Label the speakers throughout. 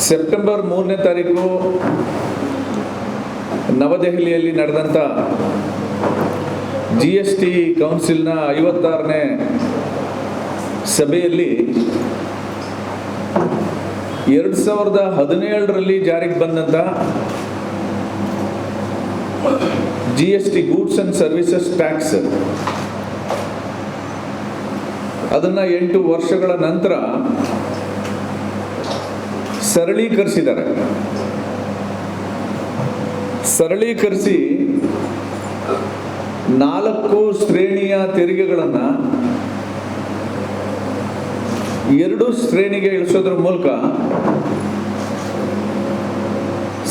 Speaker 1: September ಮೂರನೇ ತಾರೀಕು ನವದೆಹಲಿಯಲ್ಲಿ ನಡೆದಂಥ ಜಿ ಎಸ್ ಟಿ ಕೌನ್ಸಿಲ್ನ ಐವತ್ತಾರನೇ ಸಭೆಯಲ್ಲಿ ಎರಡು ಸಾವಿರದ ಹದಿನೇಳರಲ್ಲಿ ಜಾರಿಗೆ ಬಂದಂಥ G S T goods and services tax ಅದನ್ನು ಎಂಟು ವರ್ಷಗಳ ನಂತರ ಸರಳೀಕರಿಸಿದ್ದಾರೆ. ಸರಳೀಕರಿಸಿ ನಾಲ್ಕು ಶ್ರೇಣಿಯ ತೆರಿಗೆಗಳನ್ನು ಎರಡು ಶ್ರೇಣಿಗೆ ಇಳಿಸೋದ್ರ ಮೂಲಕ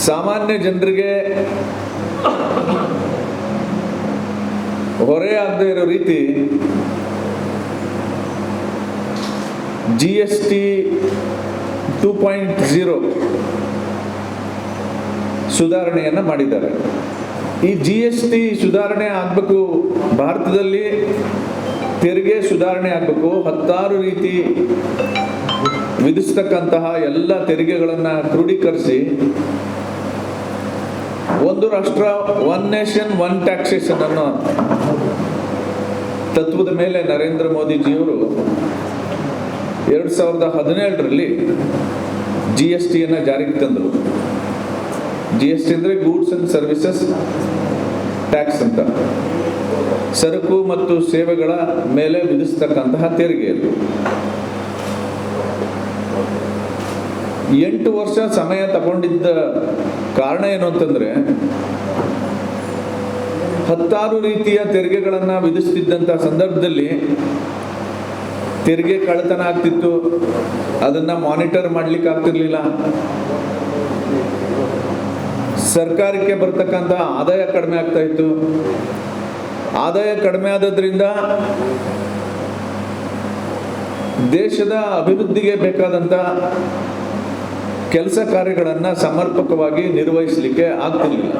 Speaker 1: ಸಾಮಾನ್ಯ ಜನರಿಗೆ ಹೊರೆ ಆಗದೆ ಇರೋ ರೀತಿ G S T two point zero ಸುಧಾರಣೆಯನ್ನು ಮಾಡಿದ್ದಾರೆ. ಈ ಜಿ ಎಸ್ ಟಿ ಸುಧಾರಣೆ ಆಗಬೇಕು, ಭಾರತದಲ್ಲಿ ತೆರಿಗೆ ಸುಧಾರಣೆ ಆಗಬೇಕು, ಹತ್ತಾರು ರೀತಿ ವಿಧಿಸ್ತಕ್ಕಂತಹ ಎಲ್ಲ ತೆರಿಗೆಗಳನ್ನು ಕ್ರೋಢೀಕರಿಸಿ ಒಂದು ರಾಷ್ಟ್ರ ಒನ್ ನೇಷನ್ ಒನ್ ಟ್ಯಾಕ್ಸೇಷನ್ ಅನ್ನೋ ತತ್ವದ ಮೇಲೆ ನರೇಂದ್ರ ಮೋದಿಜಿಯವರು ಎರಡು ಸಾವಿರದ ಹದಿನೇಳರಲ್ಲಿ ಜಿ ಎಸ್ ಟಿಯನ್ನು ಜಾರಿಗೆ ತಂದರು. ಜಿ ಎಸ್ ಟಿ ಅಂದರೆ ಗೂಡ್ಸ್ ಆ್ಯಂಡ್ ಸರ್ವಿಸಸ್ ಟ್ಯಾಕ್ಸ್ ಅಂತ. ಸರಕು ಮತ್ತು ಸೇವೆಗಳ ಮೇಲೆ ವಿಧಿಸ್ತಕ್ಕಂತಹ ತೆರಿಗೆ ಅದು ಎಂಟು ವರ್ಷ ಸಮಯ ತಗೊಂಡಿದ್ದ ಕಾರಣ ಏನು ಅಂತಂದ್ರೆ, ಹತ್ತಾರು ರೀತಿಯ ತೆರಿಗೆಗಳನ್ನು ವಿಧಿಸ್ತಿದ್ದಂಥ ಸಂದರ್ಭದಲ್ಲಿ ತೆರಿಗೆ ಕಳ್ಳತನ ಆಗ್ತಿತ್ತು. ಅದನ್ನ ಮಾನಿಟರ್ ಮಾಡ್ಲಿಕ್ಕೆ ಆಗ್ತಿರ್ಲಿಲ್ಲ. ಸರ್ಕಾರಕ್ಕೆ ಬರ್ತಕ್ಕಂತ ಆದಾಯ ಕಡಿಮೆ ಆಗ್ತಾ ಇತ್ತು. ಆದಾಯ ಕಡಿಮೆ ಆದದ್ರಿಂದ ದೇಶದ ಅಭಿವೃದ್ಧಿಗೆ ಬೇಕಾದಂಥ ಕೆಲಸ ಕಾರ್ಯಗಳನ್ನು ಸಮರ್ಪಕವಾಗಿ ನಿರ್ವಹಿಸಲಿಕ್ಕೆ ಆಗ್ತಿರ್ಲಿಲ್ಲ.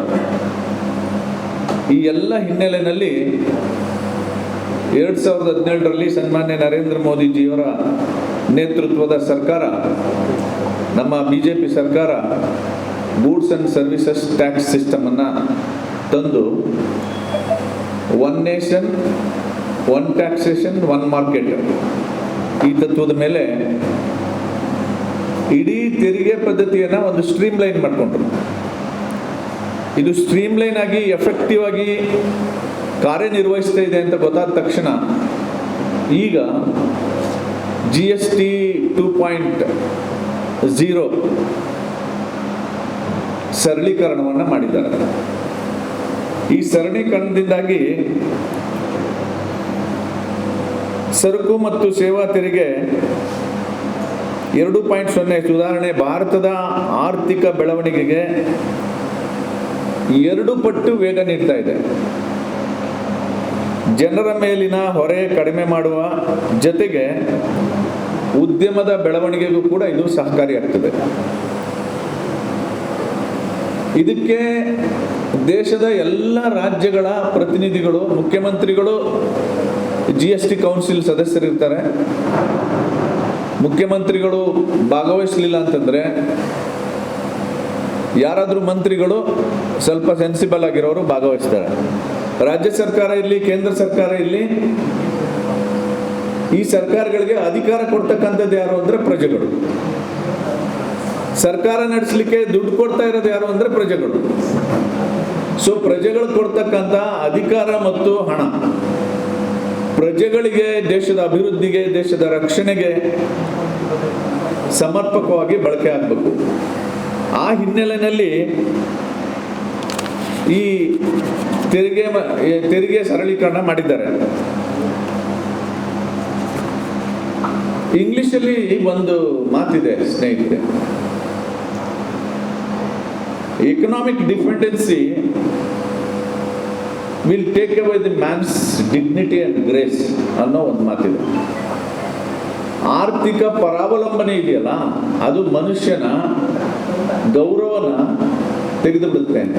Speaker 1: ಈ ಎಲ್ಲ ಹಿನ್ನೆಲೆಯಲ್ಲಿ ಎರಡು ಸಾವಿರದ ಹದಿನೇಳರಲ್ಲಿ ಸನ್ಮಾನ್ಯ ನರೇಂದ್ರ ಮೋದಿಜಿಯವರ ನೇತೃತ್ವದ ಸರ್ಕಾರ, ನಮ್ಮ ಬಿ ಜೆ ಪಿ ಸರ್ಕಾರ ಗೂಡ್ಸ್ ಆ್ಯಂಡ್ ಸರ್ವಿಸಸ್ ಟ್ಯಾಕ್ಸ್ ಸಿಸ್ಟಮನ್ನು ತಂದು, one nation, one taxation, one market. ಈ ತತ್ವದ ಮೇಲೆ ಇಡೀ ತೆರಿಗೆ ಪದ್ಧತಿಯನ್ನು ಒಂದು ಸ್ಟ್ರೀಮ್ ಲೈನ್ ಮಾಡಿಕೊಂಡ್ರು. ಇದು ಸ್ಟ್ರೀಮ್ ಲೈನ್ ಆಗಿ ಎಫೆಕ್ಟಿವ್ ಆಗಿ ಕಾರ್ಯನಿರ್ವಹಿಸ್ತಾ ಇದೆ ಅಂತ ಗೊತ್ತಾದ ತಕ್ಷಣ ಈಗ G S T two point zero ಸರಳೀಕರಣವನ್ನು ಮಾಡಿದ್ದಾರೆ. ಈ ಸರಳೀಕರಣದಿಂದಾಗಿ ಸರಕು ಮತ್ತು ಸೇವಾ ತೆರಿಗೆ ಎರಡು ಪಾಯಿಂಟ್ ಸೊನ್ನೆ ಸುಧಾರಣೆ ಭಾರತದ ಆರ್ಥಿಕ ಬೆಳವಣಿಗೆಗೆ ಎರಡು ಪಟ್ಟು ವೇಗ ನೀಡ್ತಾ ಇದೆ. ಜನರ ಮೇಲಿನ ಹೊರೆ ಕಡಿಮೆ ಮಾಡುವ ಜೊತೆಗೆ ಉದ್ಯಮದ ಬೆಳವಣಿಗೆಗೂ ಕೂಡ ಇದು ಸಹಕಾರಿಯಾಗ್ತದೆ ಇದಕ್ಕೆ ದೇಶದ ಎಲ್ಲ ರಾಜ್ಯಗಳ ಪ್ರತಿನಿಧಿಗಳು, ಮುಖ್ಯಮಂತ್ರಿಗಳು ಜಿ ಎಸ್ ಟಿ ಕೌನ್ಸಿಲ್ ಸದಸ್ಯರಿರ್ತಾರೆ. ಮುಖ್ಯಮಂತ್ರಿಗಳು ಭಾಗವಹಿಸಲಿಲ್ಲ ಅಂತಂದ್ರೆ ಯಾರಾದರೂ ಮಂತ್ರಿಗಳು ಸ್ವಲ್ಪ ಸೆನ್ಸಿಬಲ್ ಆಗಿರೋರು ಭಾಗವಹಿಸ್ತಾರೆ. ರಾಜ್ಯ ಸರ್ಕಾರ ಇರಲಿ, ಕೇಂದ್ರ ಸರ್ಕಾರ ಇರಲಿ, ಈ ಸರ್ಕಾರಗಳಿಗೆ ಅಧಿಕಾರ ಕೊಡ್ತಕ್ಕಂಥದ್ದು ಯಾರು ಅಂದ್ರೆ ಪ್ರಜೆಗಳು. ಸರ್ಕಾರ ನಡೆಸಲಿಕ್ಕೆ ದುಡ್ಡು ಕೊಡ್ತಾ ಇರೋದು ಯಾರು ಅಂದ್ರೆ ಪ್ರಜೆಗಳು. ಸೊ ಪ್ರಜೆಗಳು ಕೊಡ್ತಕ್ಕಂಥ ಅಧಿಕಾರ ಮತ್ತು ಹಣ ಪ್ರಜೆಗಳಿಗೆ, ದೇಶದ ಅಭಿವೃದ್ಧಿಗೆ, ದೇಶದ ರಕ್ಷಣೆಗೆ ಸಮರ್ಪಕವಾಗಿ ಬಳಕೆ ಆಗಬೇಕು. ಆ ಹಿನ್ನೆಲೆಯಲ್ಲಿ ಈ ತೆರಿಗೆ ತೆರಿಗೆ ಸರಳೀಕರಣ ಮಾಡಿದ್ದಾರೆ. ಇಂಗ್ಲಿಷಲ್ಲಿ ಒಂದು ಮಾತಿದೆ, ಸ್ನೇಹಿತರೆ. Economic dependency will take away the man's dignity and grace ಅನ್ನೋ ಒಂದು ಮಾತಿದೆ. ಆರ್ಥಿಕ ಪರಾವಲಂಬನೆ ಇದೆಯಲ್ಲ, ಅದು ಮನುಷ್ಯನ ಗೌರವನ ತೆಗೆದುಬಿಡುತ್ತೆ ಅಂತ.